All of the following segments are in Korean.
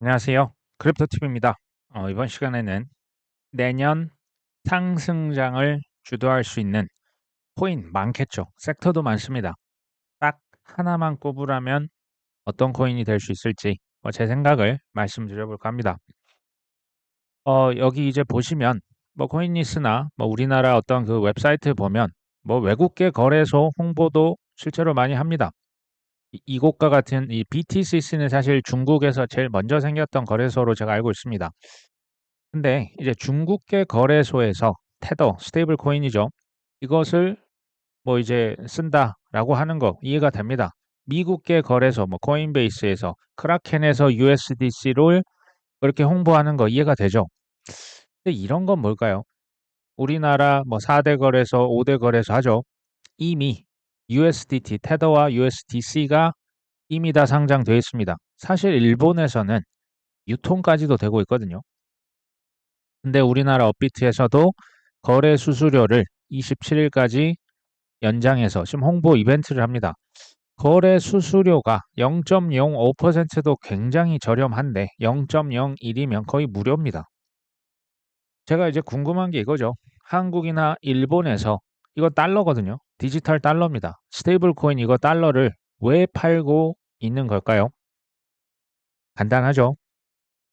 안녕하세요. 크립토팁입니다. 어, 이번 시간에는 내년 상승장을 주도할 수 있는 코인 많겠죠. 섹터도 많습니다. 딱 하나만 꼽으라면 어떤 코인이 될 수 있을지 어, 제 생각을 말씀드려볼까 합니다. 어, 여기 이제 보시면 뭐 코인리스나 뭐 우리나라 어떤 그 웹사이트 보면 뭐 외국계 거래소 홍보도 실제로 많이 합니다. 이- 이곳과 같은 이 BTCC는 사실 중국에서 제일 먼저 생겼던 거래소로 제가 알고 있습니다. 근데 이제 중국계 거래소에서 테더, 스테이블 코인이죠. 이것을 뭐 이제 쓴다라고 하는 거 이해가 됩니다. 미국계 거래소, 뭐 코인베이스에서 크라켄에서 USDC를 그렇게 홍보하는 거 이해가 되죠. 근데 이런 건 뭘까요? 우리나라 뭐 4대 거래소, 5대 거래소 하죠. 이미 USDT, 테더와 USDC가 이미 다 상장되어 있습니다. 사실 일본에서는 유통까지도 되고 있거든요. 근데 우리나라 업비트에서도 거래 수수료를 27일까지 연장해서 지금 홍보 이벤트를 합니다. 거래 수수료가 0.05%도 굉장히 저렴한데 0.01이면 거의 무료입니다. 제가 이제 궁금한 게 이거죠. 한국이나 일본에서 이거 달러거든요. 디지털 달러입니다. 스테이블 코인 이거 달러를 왜 팔고 있는 걸까요? 간단하죠.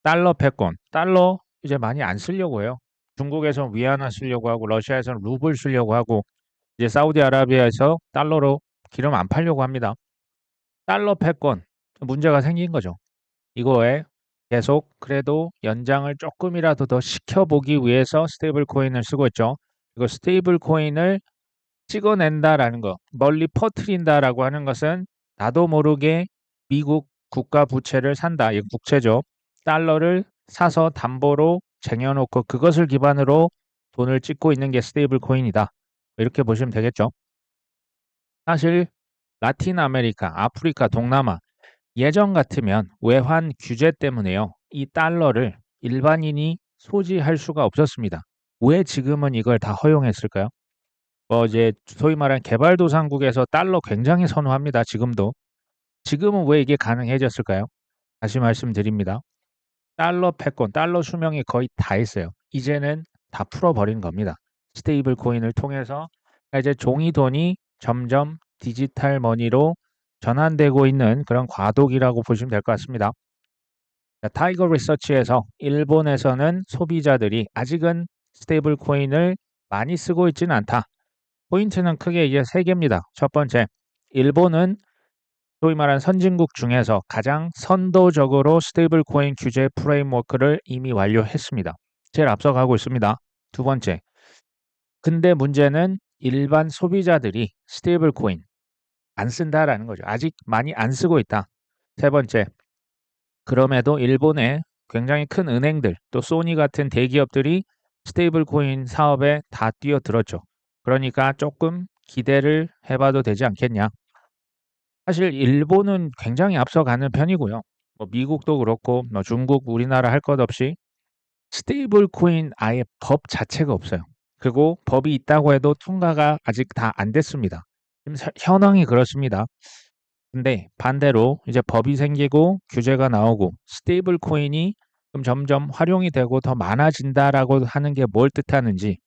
달러 패권. 달러 이제 많이 안 쓰려고 해요. 중국에서 위안화 쓰려고 하고 러시아에서는 루블 쓰려고 하고 이제 사우디아라비아에서 달러로 기름 안 팔려고 합니다. 달러 패권 문제가 생긴 거죠. 이거에 계속 그래도 연장을 조금이라도 더 시켜보기 위해서 스테이블 코인을 쓰고 있죠. 이거 스테이블 코인을 찍어낸다라는 거, 멀리 퍼트린다라고 하는 것은 나도 모르게 미국 국가 부채를 산다. 이 국채죠. 달러를 사서 담보로 쟁여놓고 그것을 기반으로 돈을 찍고 있는 게 스테이블 코인이다. 이렇게 보시면 되겠죠. 사실 라틴 아메리카, 아프리카, 동남아 예전 같으면 외환 규제 때문에요. 이 달러를 일반인이 소지할 수가 없었습니다. 왜 지금은 이걸 다 허용했을까요? 뭐 이제 소위 말하는 개발도상국에서 달러 굉장히 선호합니다. 지금도. 지금은 왜 이게 가능해졌을까요? 다시 말씀드립니다. 달러 패권, 달러 수명이 거의 다 있어요. 이제는 다 풀어버린 겁니다. 스테이블 코인을 통해서 이제 종이 돈이 점점 디지털 머니로 전환되고 있는 그런 과도기라고 보시면 될 것 같습니다. 자, 타이거 리서치에서 일본에서는 소비자들이 아직은 스테이블 코인을 많이 쓰고 있지는 않다. 포인트는 크게 이제 세 개입니다. 첫 번째, 일본은 소위 말하는 선진국 중에서 가장 선도적으로 스테이블 코인 규제 프레임워크를 이미 완료했습니다. 제일 앞서가고 있습니다. 두 번째, 근데 문제는 일반 소비자들이 스테이블 코인 안 쓴다라는 거죠. 아직 많이 안 쓰고 있다. 세 번째, 그럼에도 일본의 굉장히 큰 은행들 또 소니 같은 대기업들이 스테이블 코인 사업에 다 뛰어들었죠. 그러니까 조금 기대를 해봐도 되지 않겠냐. 사실 일본은 굉장히 앞서가는 편이고요. 뭐 미국도 그렇고 뭐 중국, 우리나라 할 것 없이 스테이블 코인 아예 법 자체가 없어요. 그리고 법이 있다고 해도 통과가 아직 다 안 됐습니다. 지금 사- 현황이 그렇습니다. 근데 반대로 이제 법이 생기고 규제가 나오고 스테이블 코인이 그럼 점점 활용이 되고 더 많아진다라고 하는 게 뭘 뜻하는지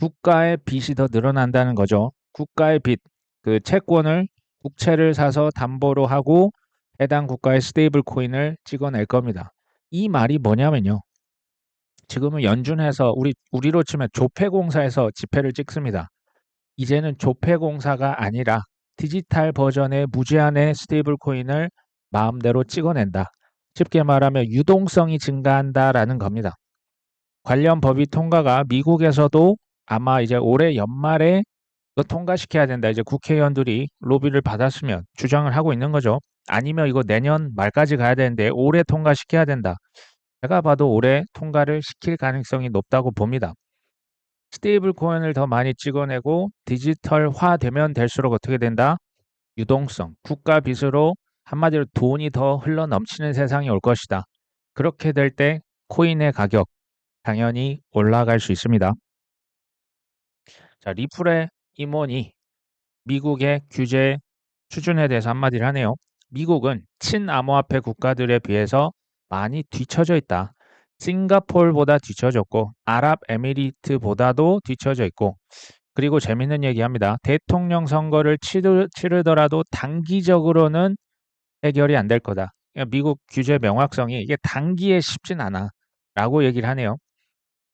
국가의 빚이 더 늘어난다는 거죠. 국가의 빚, 그 채권을 국채를 사서 담보로 하고 해당 국가의 스테이블 코인을 찍어낼 겁니다. 이 말이 뭐냐면요. 지금은 연준에서 우리 우리로 치면 조폐공사에서 지폐를 찍습니다. 이제는 조폐공사가 아니라 디지털 버전의 무제한의 스테이블 코인을 마음대로 찍어낸다. 쉽게 말하면 유동성이 증가한다라는 겁니다. 관련 법이 통과가 미국에서도 아마 이제 올해 연말에 이거 통과시켜야 된다. 이제 국회의원들이 로비를 받았으면 주장을 하고 있는 거죠. 아니면 이거 내년 말까지 가야 되는데 올해 통과시켜야 된다. 제가 봐도 올해 통과를 시킬 가능성이 높다고 봅니다. 스테이블 코인을 더 많이 찍어내고 디지털화 되면 될수록 어떻게 된다? 유동성, 국가 빚으로 한마디로 돈이 더 흘러 넘치는 세상이 올 것이다. 그렇게 될 때 코인의 가격 당연히 올라갈 수 있습니다. 자, 리플의 임원이 미국의 규제 수준에 대해서 한마디를 하네요. 미국은 친암호화폐 국가들에 비해서 많이 뒤처져 있다. 싱가폴보다 뒤처졌고 아랍에미리트보다도 뒤처져 있고 그리고 재밌는 얘기합니다. 대통령 선거를 치르, 치르더라도 단기적으로는 해결이 안 될 거다. 그러니까 미국 규제 명확성이 이게 단기에 쉽진 않아. 라고 얘기를 하네요.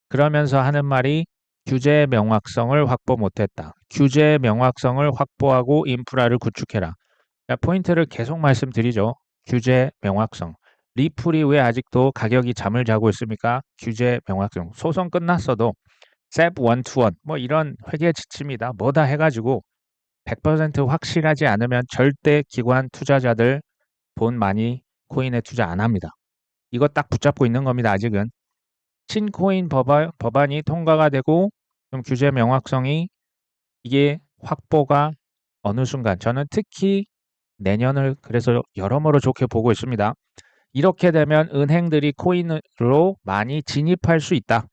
그러면서 하는 말이 규제 명확성을 확보 못했다. 규제 명확성을 확보하고 인프라를 구축해라. 포인트를 계속 말씀드리죠. 규제 명확성. 리플이 왜 아직도 가격이 잠을 자고 있습니까? 규제 명확성. 소송 끝났어도 SEP 1 to 1, 뭐 이런 회계 지침이다. 뭐다 해가지고 100% 확실하지 않으면 절대 기관 투자자들 돈 많이 코인에 투자 안 합니다. 이거 딱 붙잡고 있는 겁니다. 아직은. 신코인 법안, 법안이 통과가 되고 좀 규제 명확성이 이게 확보가 어느 순간 저는 특히 내년을 그래서 여러모로 좋게 보고 있습니다. 이렇게 되면 은행들이 코인으로 많이 진입할 수 있다.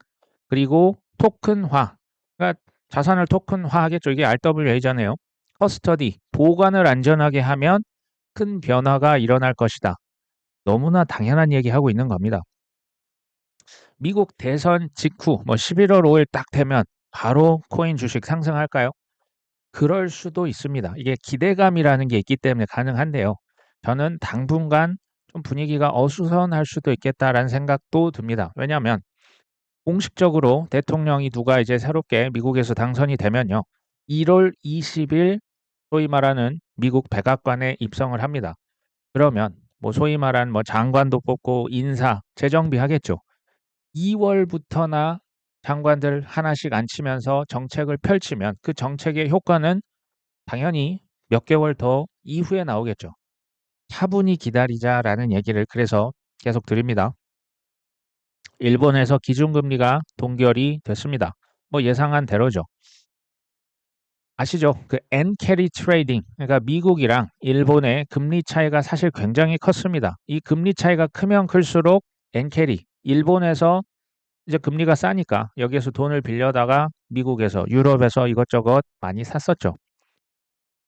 그리고 토큰화. 그러니까 자산을 토큰화하겠죠. 이게 RWA잖아요. 커스터디, 보관을 안전하게 하면 큰 변화가 일어날 것이다. 너무나 당연한 얘기하고 있는 겁니다. 미국 대선 직후 뭐 11월 5일 딱 되면 바로 코인 주식 상승할까요? 그럴 수도 있습니다. 이게 기대감이라는 게 있기 때문에 가능한데요. 저는 당분간 좀 분위기가 어수선할 수도 있겠다라는 생각도 듭니다. 왜냐하면 공식적으로 대통령이 누가 이제 새롭게 미국에서 당선이 되면요. 1월 20일 소위 말하는 미국 백악관에 입성을 합니다. 그러면 뭐 소위 말하는 뭐 장관도 뽑고 인사, 재정비 하겠죠. 2월부터나 장관들 하나씩 앉히면서 정책을 펼치면 그 정책의 효과는 당연히 몇 개월 더 이후에 나오겠죠. 차분히 기다리자라는 얘기를 그래서 계속 드립니다. 일본에서 기준금리가 동결이 됐습니다. 뭐 예상한 대로죠. 아시죠? 그 엔캐리 트레이딩, 그러니까 미국이랑 일본의 금리 차이가 사실 굉장히 컸습니다. 이 금리 차이가 크면 클수록 엔캐리, 일본에서 이제 금리가 싸니까 여기에서 돈을 빌려다가 미국에서 유럽에서 이것저것 많이 샀었죠.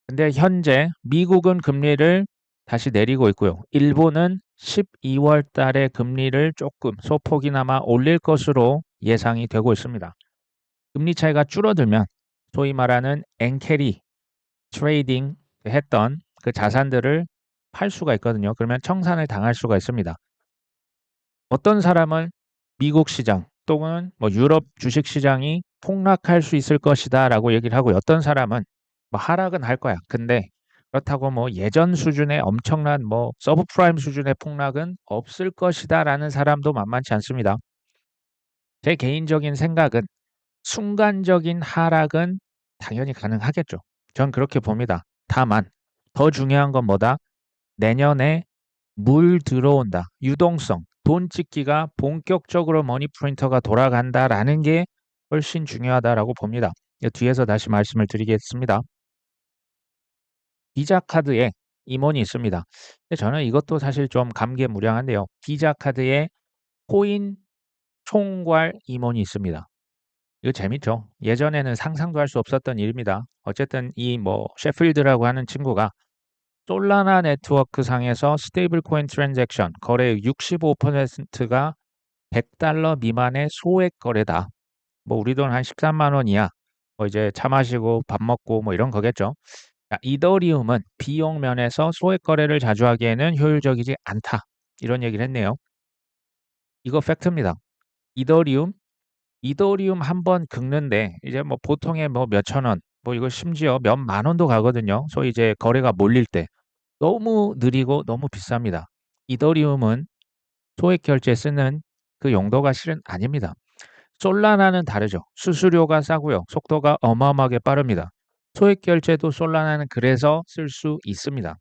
근데 현재 미국은 금리를 다시 내리고 있고요. 일본은 12월 달에 금리를 조금 소폭이나마 올릴 것으로 예상이 되고 있습니다. 금리 차이가 줄어들면 소위 말하는 엔캐리 트레이딩 했던 그 자산들을 팔 수가 있거든요. 그러면 청산을 당할 수가 있습니다. 어떤 사람은 미국 시장 또는 뭐 유럽 주식 시장이 폭락할 수 있을 것이다 라고 얘기를 하고 어떤 사람은 뭐 하락은 할 거야. 근데 그렇다고 뭐 예전 수준의 엄청난 뭐 서브프라임 수준의 폭락은 없을 것이다 라는 사람도 만만치 않습니다. 제 개인적인 생각은 순간적인 하락은 당연히 가능하겠죠. 전 그렇게 봅니다. 다만 더 중요한 건 뭐다? 내년에 물 들어온다. 유동성, 돈 찍기가 본격적으로 머니 프린터가 돌아간다라는 게 훨씬 중요하다라고 봅니다. 뒤에서 다시 말씀을 드리겠습니다. 비자 카드에 임원이 있습니다. 저는 이것도 사실 좀 감개무량한데요. 비자 카드에 코인 총괄 임원이 있습니다. 이거 재밌죠? 예전에는 상상도 할 수 없었던 일입니다. 어쨌든 이 뭐 셰필드라고 하는 친구가 솔라나 네트워크 상에서 스테이블 코인 트랜잭션 거래의 65%가 100달러 미만의 소액 거래다. 뭐 우리 돈 한 13만 원 이하. 뭐 이제 차 마시고 밥 먹고 뭐 이런 거겠죠. 이더리움은 비용 면에서 소액 거래를 자주 하기에는 효율적이지 않다. 이런 얘기를 했네요. 이거 팩트입니다. 이더리움 이더리움 한 번 긁는데 이제 뭐 보통의 뭐 몇천 원, 뭐 이거 심지어 몇 만 원도 가거든요. 소위 이제 거래가 몰릴 때 너무 느리고 너무 비쌉니다. 이더리움은 소액 결제 쓰는 그 용도가 실은 아닙니다. 솔라나는 다르죠. 수수료가 싸고요. 속도가 어마어마하게 빠릅니다. 소액 결제도 솔라나는 그래서 쓸 수 있습니다.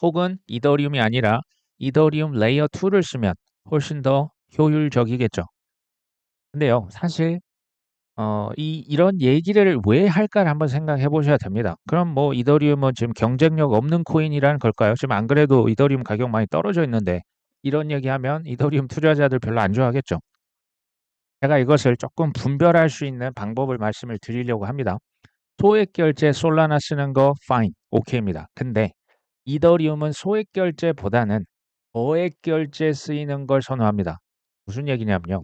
혹은 이더리움이 아니라 이더리움 레이어 2를 쓰면 훨씬 더 효율적이겠죠. 근데요, 사실 어, 이, 이런 얘기를 왜 할까를 한번 생각해 보셔야 됩니다. 그럼 뭐 이더리움은 지금 경쟁력 없는 코인이라는 걸까요? 지금 안 그래도 이더리움 가격 많이 떨어져 있는데 이런 얘기하면 이더리움 투자자들 별로 안 좋아하겠죠. 제가 이것을 조금 분별할 수 있는 방법을 말씀을 드리려고 합니다. 소액 결제 솔라나 쓰는 거 fine, 오케이입니다. 근데 이더리움은 소액 결제보다는 거액 결제 쓰이는 걸 선호합니다. 무슨 얘기냐면요.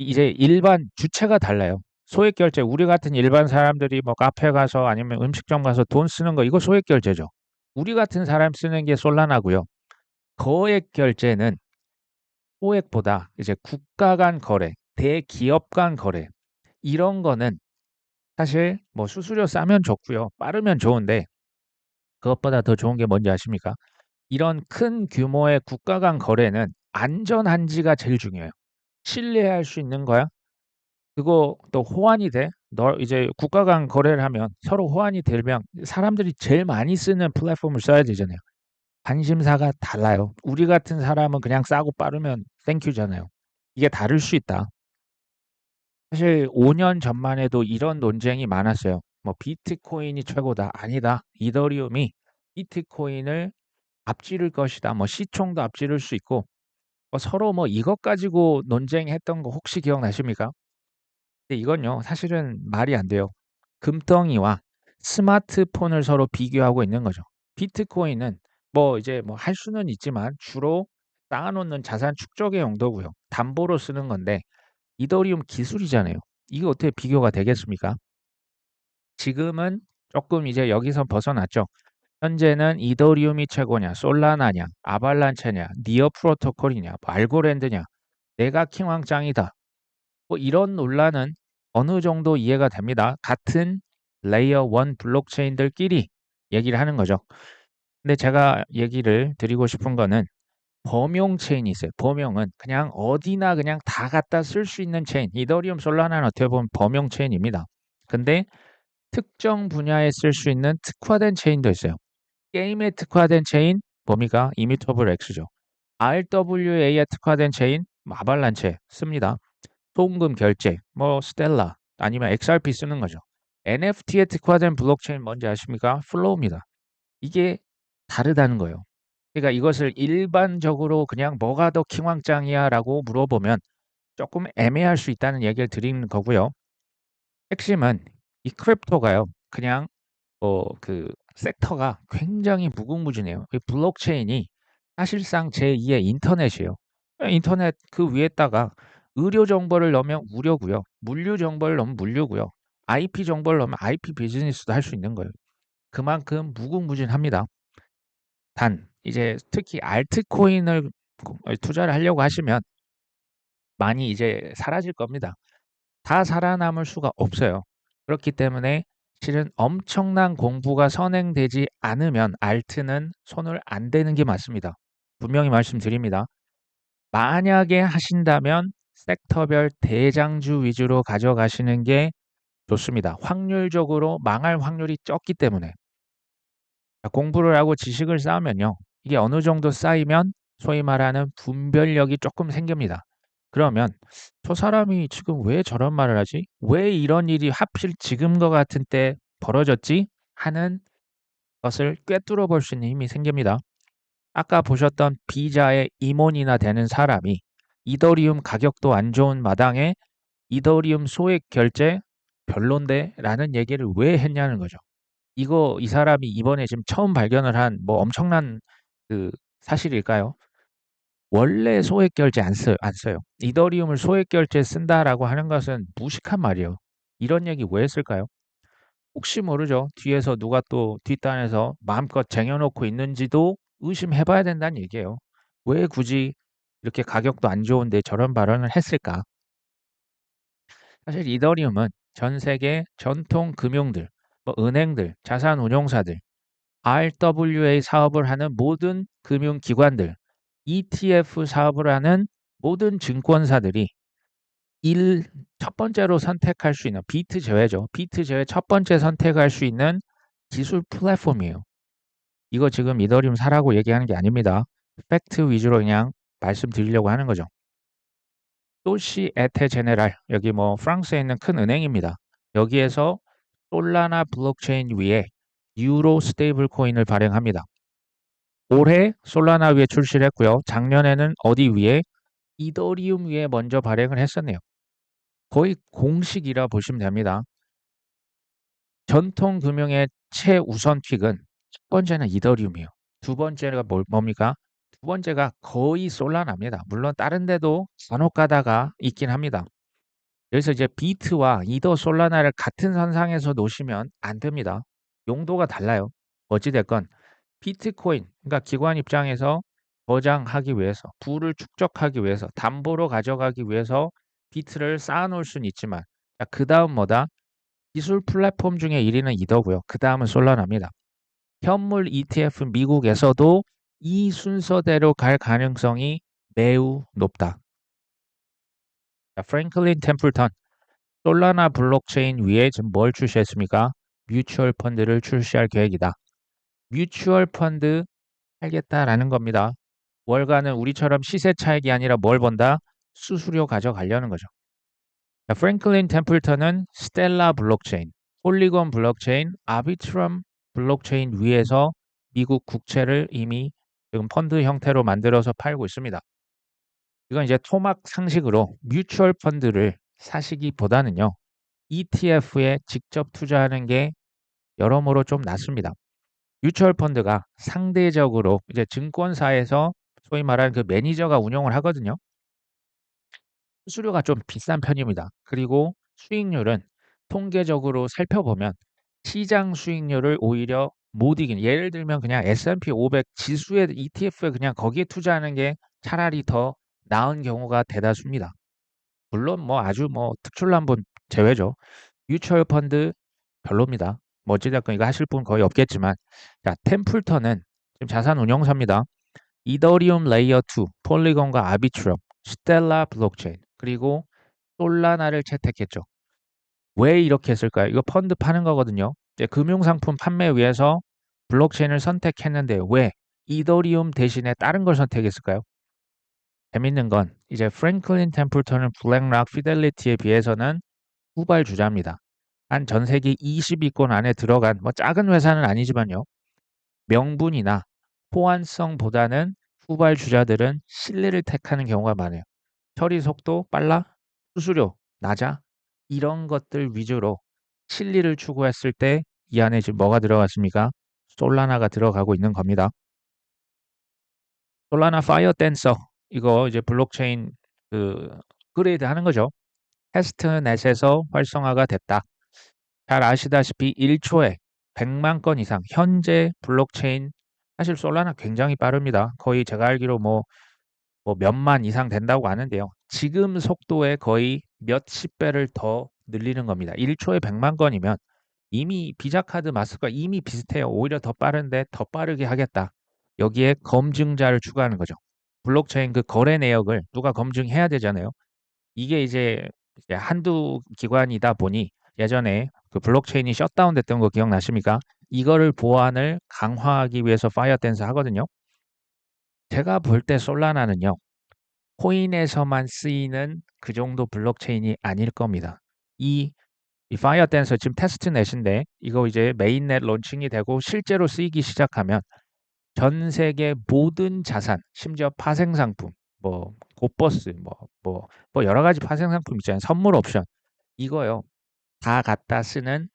이제 일반 주체가 달라요. 소액 결제 우리 같은 일반 사람들이 뭐 카페 가서 아니면 음식점 가서 돈 쓰는 거 이거 소액 결제죠. 우리 같은 사람 쓰는 게 솔라나고요. 거액 결제는 소액보다 이제 국가 간 거래, 대기업 간 거래 이런 거는 사실 뭐 수수료 싸면 좋고요. 빠르면 좋은데 그것보다 더 좋은 게 뭔지 아십니까? 이런 큰 규모의 국가 간 거래는 안전한지가 제일 중요해요. 신뢰할 수 있는 거야? 그거 또 호환이 돼? 너 이제 국가 간 거래를 하면 서로 호환이 되면 사람들이 제일 많이 쓰는 플랫폼을 써야 되잖아요. 관심사가 달라요. 우리 같은 사람은 그냥 싸고 빠르면 땡큐잖아요. 이게 다를 수 있다. 사실 5년 전만 해도 이런 논쟁이 많았어요. 뭐 비트코인이 최고다. 아니다. 이더리움이 비트코인을 앞지를 것이다. 뭐 시총도 앞지를 수 있고 뭐 서로 뭐 이것 가지고 논쟁했던 거 혹시 기억나십니까? 근데 이건요. 사실은 말이 안 돼요. 금덩이와 스마트폰을 서로 비교하고 있는 거죠. 비트코인은 뭐 이제 뭐 할 수는 있지만 주로 쌓아놓는 자산 축적의 용도고요. 담보로 쓰는 건데 이더리움 기술이잖아요. 이게 어떻게 비교가 되겠습니까? 지금은 조금 이제 여기서 벗어났죠. 현재는 이더리움이 최고냐, 솔라나냐, 아발란체냐, 니어 프로토콜이냐, 뭐 알고랜드냐, 내가 킹왕짱이다. 뭐 이런 논란은 어느 정도 이해가 됩니다. 같은 레이어 1 블록체인들끼리 얘기를 하는 거죠. 근데 제가 얘기를 드리고 싶은 거는 범용 체인이 있어요. 범용은 그냥 어디나 그냥 다 갖다 쓸 수 있는 체인. 이더리움 솔라나는 어떻게 보면 범용 체인입니다. 근데 특정 분야에 쓸 수 있는 특화된 체인도 있어요. 게임에 특화된 체인 뭡니까? 이미터블 X죠. RWA에 특화된 체인 아발란체 씁니다. 송금 결제, 뭐 스텔라 아니면 XRP 쓰는 거죠. NFT에 특화된 블록체인 뭔지 아십니까? 플로우입니다. 이게 다르다는 거예요. 그러니까 이것을 일반적으로 그냥 뭐가 더 킹왕짱이야라고 물어보면 조금 애매할 수 있다는 얘기를 드리는 거고요. 핵심은 이 크립토가요. 그냥 어그 섹터가 굉장히 무궁무진해요. 이 블록체인이 사실상 제2의 인터넷이에요. 인터넷 그 위에다가 의료 정보를 넣으면 의료고요. 물류 정보를 넣으면 물류고요. IP 정보를 넣으면 IP 비즈니스도 할 수 있는 거예요. 그만큼 무궁무진합니다. 단 이제 특히 알트코인을 투자를 하려고 하시면 많이 이제 사라질 겁니다. 다 살아남을 수가 없어요. 그렇기 때문에 실은 엄청난 공부가 선행되지 않으면 알트는 손을 안 대는 게 맞습니다. 분명히 말씀드립니다. 만약에 하신다면 섹터별 대장주 위주로 가져가시는 게 좋습니다. 확률적으로 망할 확률이 적기 때문에. 공부를 하고 지식을 쌓으면요. 이게 어느 정도 쌓이면 소위 말하는 분별력이 조금 생깁니다. 그러면 저 사람이 지금 왜 저런 말을 하지? 왜 이런 일이 하필 지금과 같은 때 벌어졌지? 하는 것을 꿰뚫어 볼 수 있는 힘이 생깁니다. 아까 보셨던 비자의 임원이나 되는 사람이 이더리움 가격도 안 좋은 마당에 이더리움 소액 결제 별론데 라는 얘기를 왜 했냐는 거죠. 이거 이 사람이 이번에 지금 처음 발견을 한 뭐 엄청난 그 사실일까요? 원래 소액 결제 안 써요. 안 써요. 이더리움을 소액 결제 쓴다라고 하는 것은 무식한 말이에요. 이런 얘기 왜 했을까요? 혹시 모르죠. 뒤에서 누가 또 뒷단에서 마음껏 쟁여놓고 있는지도 의심해 봐야 된다는 얘기예요. 왜 굳이 이렇게 가격도 안 좋은데 저런 발언을 했을까? 사실 이더리움은 전 세계 전통 금융들, 뭐 은행들, 자산 운용사들, RWA 사업을 하는 모든 금융기관들, ETF 사업을 하는 모든 증권사들이 일 첫 번째로 선택할 수 있는 비트 제외죠. 비트 제외 첫 번째 선택할 수 있는 기술 플랫폼이에요. 이거 지금 이더리움 사라고 얘기하는 게 아닙니다. 팩트 위주로 그냥 말씀드리려고 하는 거죠. 소시 에테 제네랄 여기 뭐 프랑스에 있는 큰 은행입니다. 여기에서 솔라나 블록체인 위에 유로 스테이블 코인을 발행합니다. 올해 솔라나 위에 출시를 했고요. 작년에는 어디 위에 이더리움 위에 먼저 발행을 했었네요. 거의 공식이라 보시면 됩니다. 전통 금융의 최우선 픽은 첫 번째는 이더리움이에요. 두 번째가 뭘, 뭡니까? 두 번째가 거의 솔라나입니다. 물론 다른 데도 간혹 가다가 있긴 합니다. 그래서 이제 비트와 이더 솔라나를 같은 선상에서 놓으시면 안 됩니다. 용도가 달라요. 어찌됐건 비트코인, 그러니까 기관 입장에서 저장하기 위해서, 부를 축적하기 위해서, 담보로 가져가기 위해서 비트를 쌓아놓을 수는 있지만 그 다음 뭐다? 기술 플랫폼 중에 1위는 이더고요. 그 다음은 솔라나입니다. 현물 ETF 미국에서도 이 순서대로 갈 가능성이 매우 높다. 자, 프랭클린 템플턴 솔라나 블록체인 위에 지금 뭘 출시했습니까? 뮤추얼 펀드를 출시할 계획이다. 뮤추얼 펀드 팔겠다라는 겁니다. 월가는 우리처럼 시세 차익이 아니라 뭘 번다? 수수료 가져가려는 거죠. 자, 프랭클린 템플턴은 스텔라 블록체인, 폴리곤 블록체인, 아비트럼 블록체인 위에서 미국 국채를 이미 지금 펀드 형태로 만들어서 팔고 있습니다. 이건 이제 토막 상식으로 뮤추얼 펀드를 사시기보다는요. ETF에 직접 투자하는 게 여러모로 좀 낫습니다. 뮤추얼 펀드가 상대적으로 이제 증권사에서 소위 말하는 그 매니저가 운영을 하거든요. 수수료가 좀 비싼 편입니다. 그리고 수익률은 통계적으로 살펴보면 시장 수익률을 오히려 못 이긴 예를 들면 그냥 S&P 500 지수의 ETF에 그냥 거기에 투자하는 게 차라리 더 나은 경우가 대다수입니다. 물론 뭐 아주 뭐 특출난 분 제외죠. 뮤추얼 펀드 별로입니다. 뭐 어찌됐건 이거 하실 분 거의 없겠지만 자 템플턴은 지금 자산 운용사입니다. 이더리움 레이어 2, 폴리곤과 아비트럼, 스텔라 블록체인 그리고 솔라나를 채택했죠. 왜 이렇게 했을까요? 이거 펀드 파는 거거든요. 이제 금융상품 판매 위해서 블록체인을 선택했는데 왜 이더리움 대신에 다른 걸 선택했을까요? 재밌는 건 이제 프랭클린 템플턴은 블랙락 피델리티에 비해서는 후발 주자입니다. 한 전 세계 20위권 안에 들어간 뭐 작은 회사는 아니지만요. 명분이나 호환성보다는 후발 주자들은 신뢰를 택하는 경우가 많아요. 처리 속도 빨라? 수수료 낮아? 이런 것들 위주로 실리를 추구했을 때 이 안에 지금 뭐가 들어갔습니까? 솔라나가 들어가고 있는 겁니다. 솔라나 파이어 댄서 이거 이제 블록체인 그 그레이드 하는 거죠. 테스트넷에서 활성화가 됐다. 잘 아시다시피 1초에 100만 건 이상 현재 블록체인 사실 솔라나 굉장히 빠릅니다. 거의 제가 알기로 뭐, 뭐 몇만 이상 된다고 아는데요. 지금 속도에 거의 몇십 배를 더 늘리는 겁니다. 1초에 100만 건이면 이미 비자 카드 마스크가 이미 비슷해요. 오히려 더 빠른데 더 빠르게 하겠다. 여기에 검증자를 추가하는 거죠. 블록체인 그 거래 내역을 누가 검증해야 되잖아요. 이게 이제 한두 기관이다 보니 예전에 그 블록체인이 셧다운 됐던 거 기억나십니까? 이거를 보안을 강화하기 위해서 파이어 댄스 하거든요. 제가 볼 때 솔라나는요. 코인에서만 쓰이는 그 정도 블록체인이 아닐 겁니다. 이, 이 파이어 댄서 지금 테스트넷인데 이거 이제 메인넷 론칭이 되고 실제로 쓰이기 시작하면 전 세계 모든 자산, 심지어 파생 상품, 뭐 고버스, 뭐, 뭐, 뭐 여러 가지 파생 상품 있잖아요. 선물 옵션. 이거요. 다 갖다 쓰는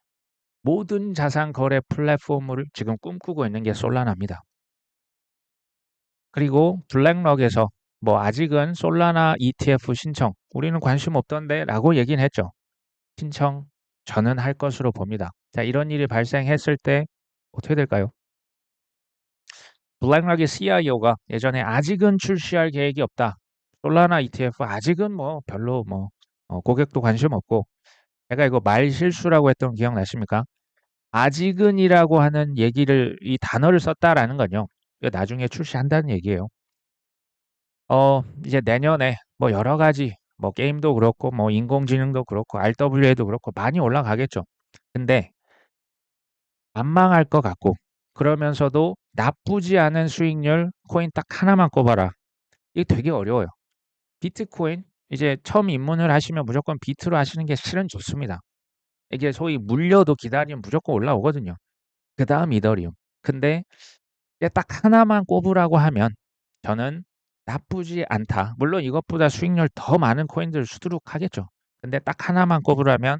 모든 자산 거래 플랫폼을 지금 꿈꾸고 있는 게 솔라나입니다. 그리고 블랙럭에서 뭐 아직은 솔라나 ETF 신청 우리는 관심 없던데 라고 얘기는 했죠. 신청 저는 할 것으로 봅니다. 자, 이런 일이 발생했을 때 어떻게 될까요? 블랙락의 CIO가 예전에 아직은 출시할 계획이 없다. 솔라나 ETF 아직은 뭐 별로 뭐 어, 고객도 관심 없고 제가 이거 말 실수라고 했던 기억나십니까? 아직은이라고 하는 얘기를 이 단어를 썼다라는 건요. 나중에 출시한다는 얘기예요. 어 이제 내년에 뭐 여러 가지 뭐 게임도 그렇고 뭐 인공지능도 그렇고 RWA도 그렇고 많이 올라가겠죠. 근데 안 망할 것 같고 그러면서도 나쁘지 않은 수익률 코인 딱 하나만 꼽아라. 이게 되게 어려워요. 비트코인 이제 처음 입문을 하시면 무조건 비트로 하시는 게 실은 좋습니다. 이게 소위 물려도 기다리면 무조건 올라오거든요. 그 다음 이더리움. 근데 딱 하나만 꼽으라고 하면 저는 나쁘지 않다. 물론 이것보다 수익률 더 많은 코인들 수두룩 하겠죠. 근데 딱 하나만 꼽으라면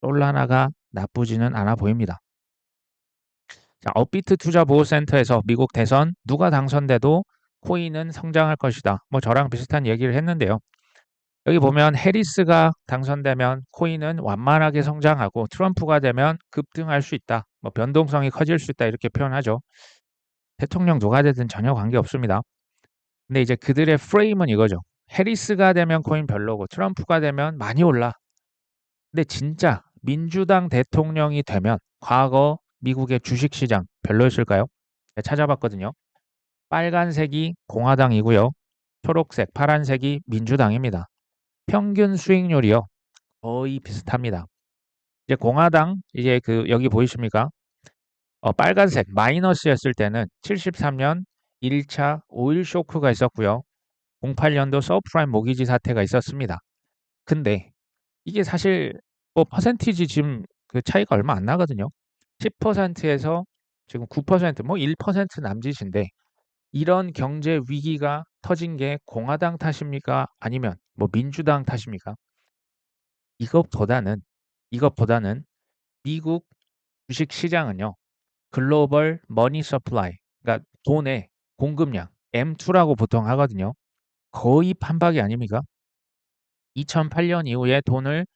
솔라나가 나쁘지는 않아 보입니다. 자, 업비트 투자보호센터에서 미국 대선 누가 당선돼도 코인은 성장할 것이다. 뭐 저랑 비슷한 얘기를 했는데요. 여기 보면 해리스가 당선되면 코인은 완만하게 성장하고 트럼프가 되면 급등할 수 있다. 뭐 변동성이 커질 수 있다. 이렇게 표현하죠. 대통령 누가 되든 전혀 관계 없습니다. 근데 이제 그들의 프레임은 이거죠. 해리스가 되면 코인 별로고 트럼프가 되면 많이 올라. 근데 진짜 민주당 대통령이 되면 과거 미국의 주식시장 별로였을까요? 제가 찾아봤거든요. 빨간색이 공화당이고요. 초록색, 파란색이 민주당입니다. 평균 수익률이요. 거의 비슷합니다. 이제 공화당 이제 그 여기 보이십니까? 어, 빨간색 마이너스였을 때는 73년 1차 오일 쇼크가 있었고요. 08년도 서프라임 모기지 사태가 있었습니다. 근데 이게 사실 뭐 퍼센티지 지금 그 차이가 얼마 안 나거든요. 10%에서 지금 9%뭐 1% 남짓인데 이런 경제 위기가 터진 게 공화당 탓입니까? 아니면 뭐 민주당 탓입니까? 이것보다는 이것보다는 미국 주식 시장은요. 글로벌 머니 서플라이 그러니까 돈의 공급량 M2라고 보통 하거든요. 거의 판박이 아닙니까? 2008년 이후에 돈을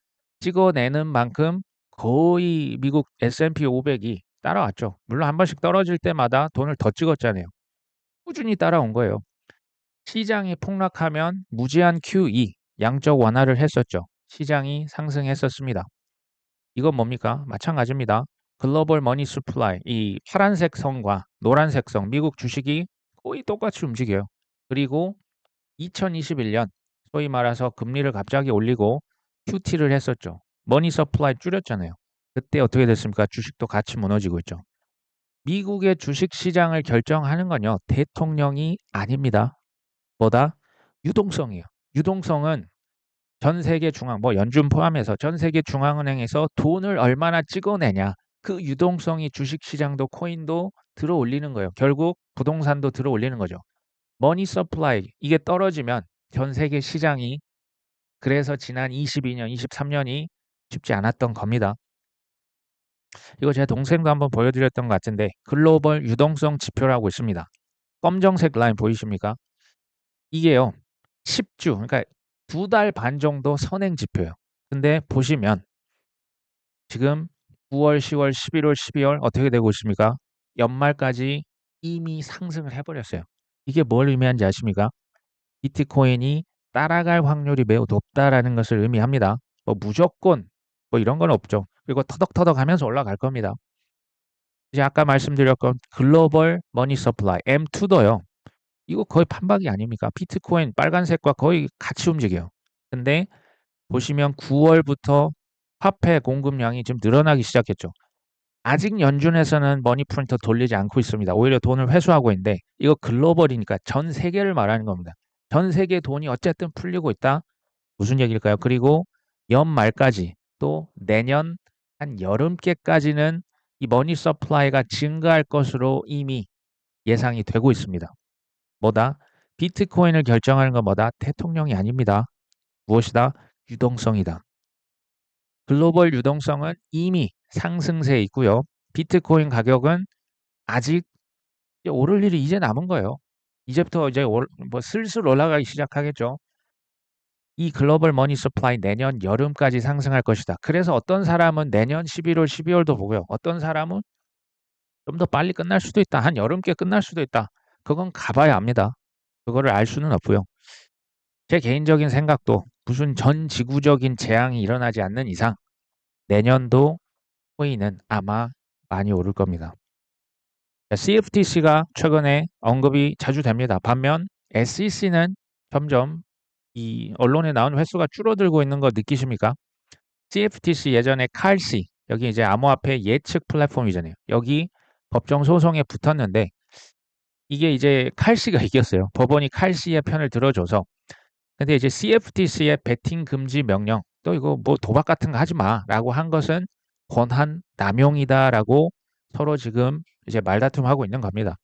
찍어내는 만큼 거의 미국 S&P 500이 따라왔죠. 물론 한 번씩 떨어질 때마다 돈을 더 찍었잖아요. 꾸준히 따라온 거예요. 시장이 폭락하면 무제한 QE, 양적 완화를 했었죠. 시장이 상승했었습니다. 이건 뭡니까? 마찬가지입니다. 글로벌 머니 스플라이, 이 파란색 선과 노란색 선, 미국 주식이 거의 똑같이 움직여요. 그리고 2021년 소위 말해서 금리를 갑자기 올리고 QT를 했었죠. 머니 서플라이 줄였잖아요. 그때 어떻게 됐습니까? 주식도 같이 무너지고 있죠. 미국의 주식 시장을 결정하는 건요. 대통령이 아닙니다. 뭐다? 유동성이에요. 유동성은 전 세계 중앙, 뭐 연준 포함해서 전 세계 중앙은행에서 돈을 얼마나 찍어내냐. 그 유동성이 주식 시장도 코인도 들어 올리는 거예요. 결국 부동산도 들어 올리는 거죠. 머니 서플라이 이게 떨어지면 전 세계 시장이 그래서 지난 22년, 23년이 쉽지 않았던 겁니다. 이거 제 동생도 한번 보여드렸던 것 같은데 글로벌 유동성 지표라고 있습니다. 검정색 라인 보이십니까? 이게요. 10주, 그러니까 두 달 반 정도 선행 지표예요. 근데 보시면 지금 9월, 10월, 11월, 12월 어떻게 되고 있습니까? 연말까지 이미 상승을 해버렸어요. 이게 뭘 의미하는지 아십니까? 비트코인이 따라갈 확률이 매우 높다라는 것을 의미합니다. 뭐 무조건 뭐 이런 건 없죠. 그리고 터덕터덕 하면서 올라갈 겁니다. 이제 아까 말씀드렸던 글로벌 머니 서플라이 M2도요. 이거 거의 판박이 아닙니까? 비트코인 빨간색과 거의 같이 움직여요. 근데 보시면 9월부터 화폐 공급량이 좀 늘어나기 시작했죠. 아직 연준에서는 머니 프린터 돌리지 않고 있습니다. 오히려 돈을 회수하고 있는데 이거 글로벌이니까 전 세계를 말하는 겁니다. 전 세계 돈이 어쨌든 풀리고 있다. 무슨 얘기일까요? 그리고 연말까지 또 내년 한 여름께까지는 이 머니 서플라이가 증가할 것으로 이미 예상이 되고 있습니다. 뭐다? 비트코인을 결정하는 건 뭐다? 대통령이 아닙니다. 무엇이다? 유동성이다. 글로벌 유동성은 이미 상승세에 있고요. 비트코인 가격은 아직 오를 일이 이제 남은 거예요. 이제부터 이제 올, 뭐 슬슬 올라가기 시작하겠죠. 이 글로벌 머니 서플라이 내년 여름까지 상승할 것이다. 그래서 어떤 사람은 내년 11월, 12월도 보고요. 어떤 사람은 좀 더 빨리 끝날 수도 있다. 한 여름께 끝날 수도 있다. 그건 가봐야 합니다. 그거를 알 수는 없고요. 제 개인적인 생각도 무슨 전 지구적인 재앙이 일어나지 않는 이상 내년도 코인은 아마 많이 오를 겁니다. CFTC가 최근에 언급이 자주 됩니다. 반면 SEC는 점점 이 언론에 나온 횟수가 줄어들고 있는 거 느끼십니까? CFTC 예전에 칼시 여기 이제 암호화폐 예측 플랫폼이잖아요. 여기 법정 소송에 붙었는데 이게 이제 칼시가 이겼어요. 법원이 칼시의 편을 들어줘서 근데 이제 CFTC의 베팅 금지 명령 또 이거 뭐 도박 같은 거 하지 마라고 한 것은 권한 남용이다라고 서로 지금 이제 말다툼하고 있는 겁니다.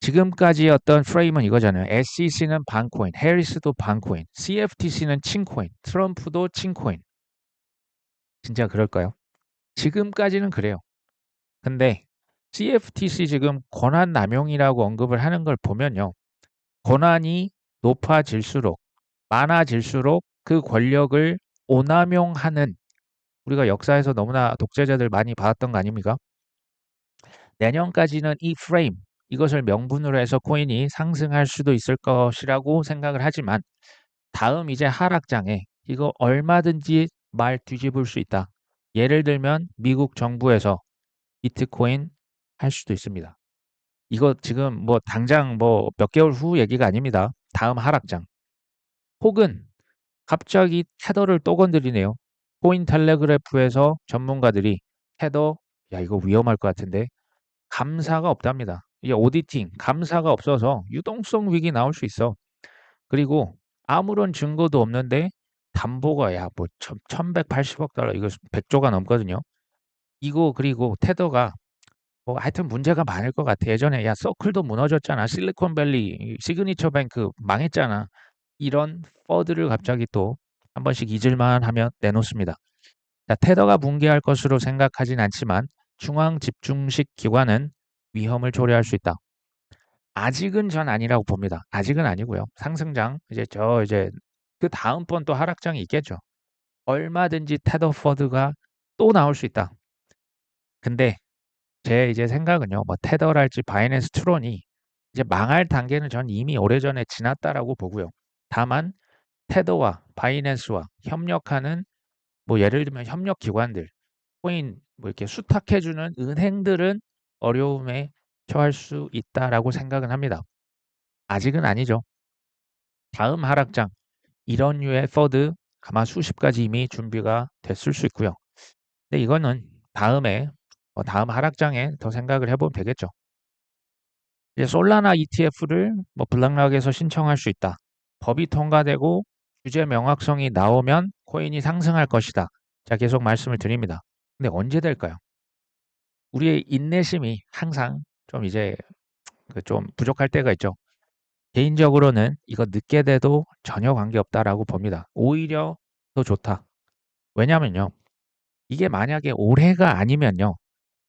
지금까지 어떤 프레임은 이거잖아요. SEC는 반코인, 해리스도 반코인, CFTC는 친코인, 트럼프도 친코인. 진짜 그럴까요? 지금까지는 그래요. 근데 CFTC 지금 권한 남용이라고 언급을 하는 걸 보면요. 권한이 높아질수록 많아질수록 그 권력을 오남용하는 우리가 역사에서 너무나 독재자들 많이 받았던 거 아닙니까? 내년까지는 이 프레임 이것을 명분으로 해서 코인이 상승할 수도 있을 것이라고 생각을 하지만 다음 이제 하락장에 이거 얼마든지 말 뒤집을 수 있다. 예를 들면 미국 정부에서 비트코인 할 수도 있습니다. 이거 지금 뭐 당장 뭐 몇 개월 후 얘기가 아닙니다. 다음 하락장. 혹은 갑자기 테더를 또 건드리네요. 코인 텔레그래프에서 전문가들이 테더 야 이거 위험할 것 같은데 감사가 없답니다. 이게 오디팅 감사가 없어서 유동성 위기 나올 수 있어. 그리고 아무런 증거도 없는데 담보가 야 뭐 1180억 달러 이거 100조가 넘거든요. 이거 그리고 테더가 뭐 하여튼 문제가 많을 것 같아. 예전에 야 서클도 무너졌잖아. 실리콘밸리 시그니처 뱅크 망했잖아. 이런 퍼드를 갑자기 또 한 번씩 잊을만 하면 내놓습니다. 자, 테더가 붕괴할 것으로 생각하진 않지만 중앙 집중식 기관은 위험을 초래할 수 있다. 아직은 전 아니라고 봅니다. 아직은 아니고요. 상승장 이제 저 이제 그 다음번 또 하락장이 있겠죠. 얼마든지 테더 퍼드가 또 나올 수 있다. 근데 제 이제 생각은요. 뭐 테더랄지 바이낸스 트론이 이제 망할 단계는 전 이미 오래전에 지났다라고 보고요. 다만 테더와 바이낸스와 협력하는 뭐 예를 들면 협력 기관들, 코인 뭐 이렇게 수탁해 주는 은행들은 어려움에 처할 수 있다라고 생각은 합니다. 아직은 아니죠. 다음 하락장 이런 류의 퍼드 아마 수십 가지 이미 준비가 됐을 수 있고요. 근데 이거는 다음에 뭐 다음 하락장에 더 생각을 해보면 되겠죠. 이제 솔라나 ETF를 뭐 블락락에서 신청할 수 있다. 법이 통과되고 규제 명확성이 나오면 코인이 상승할 것이다. 자, 계속 말씀을 드립니다. 근데 언제 될까요? 우리의 인내심이 항상 좀 이제 그 좀 부족할 때가 있죠. 개인적으로는 이거 늦게 돼도 전혀 관계없다라고 봅니다. 오히려 더 좋다. 왜냐면요. 이게 만약에 올해가 아니면요.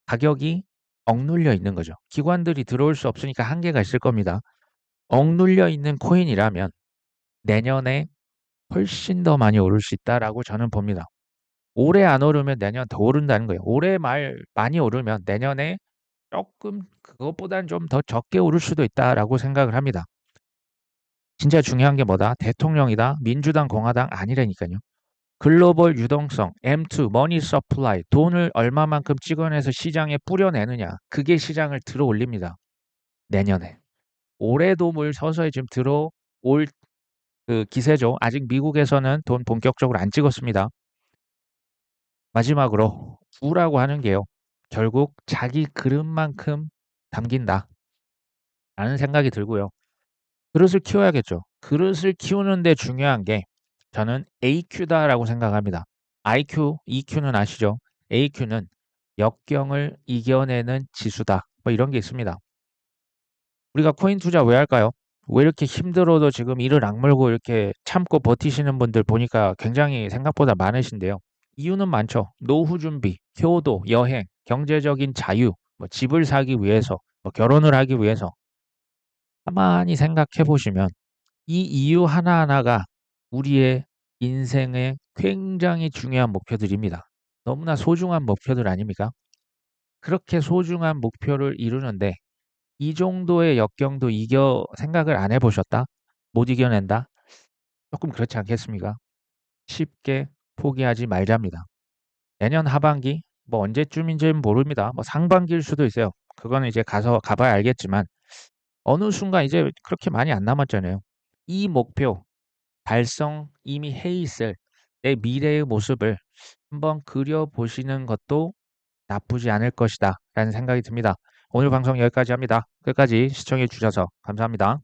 가격이 억눌려 있는 거죠. 기관들이 들어올 수 없으니까 한계가 있을 겁니다. 억눌려 있는 코인이라면 내년에 훨씬 더 많이 오를 수 있다라고 저는 봅니다. 올해 안 오르면 내년 더 오른다는 거예요. 올해 말 많이 오르면 내년에 조금 그것보다는 좀 더 적게 오를 수도 있다라고 생각을 합니다. 진짜 중요한 게 뭐다? 대통령이다. 민주당, 공화당 아니라니까요. 글로벌 유동성, M2, 머니 서플라이, 돈을 얼마만큼 찍어내서 시장에 뿌려내느냐. 그게 시장을 들어 올립니다. 내년에. 올해도 물 서서히 지금 들어올 그 기세죠. 아직 미국에서는 돈 본격적으로 안 찍었습니다. 마지막으로 우라고 하는 게요. 결국 자기 그릇만큼 담긴다. 라는 생각이 들고요. 그릇을 키워야겠죠. 그릇을 키우는데 중요한 게 저는 AQ다라고 생각합니다. IQ, EQ는 아시죠? AQ는 역경을 이겨내는 지수다. 뭐 이런 게 있습니다. 우리가 코인 투자 왜 할까요? 왜 이렇게 힘들어도 지금 이를 악물고 이렇게 참고 버티시는 분들 보니까 굉장히 생각보다 많으신데요. 이유는 많죠. 노후 준비, 효도, 여행, 경제적인 자유, 뭐 집을 사기 위해서, 뭐 결혼을 하기 위해서. 가만히 생각해 보시면 이 이유 하나하나가 우리의 인생의 굉장히 중요한 목표들입니다. 너무나 소중한 목표들 아닙니까? 그렇게 소중한 목표를 이루는데 이 정도의 역경도 이겨 생각을 안 해보셨다? 못 이겨낸다? 조금 그렇지 않겠습니까? 쉽게 포기하지 말자입니다. 내년 하반기 뭐 언제쯤인지는 모릅니다. 뭐 상반기일 수도 있어요. 그거는 이제 가서 가봐야 알겠지만 어느 순간 이제 그렇게 많이 안 남았잖아요. 이 목표 달성 이미 해 있을 내 미래의 모습을 한번 그려보시는 것도 나쁘지 않을 것이다 라는 생각이 듭니다. 오늘 방송 여기까지 합니다. 끝까지 시청해 주셔서 감사합니다.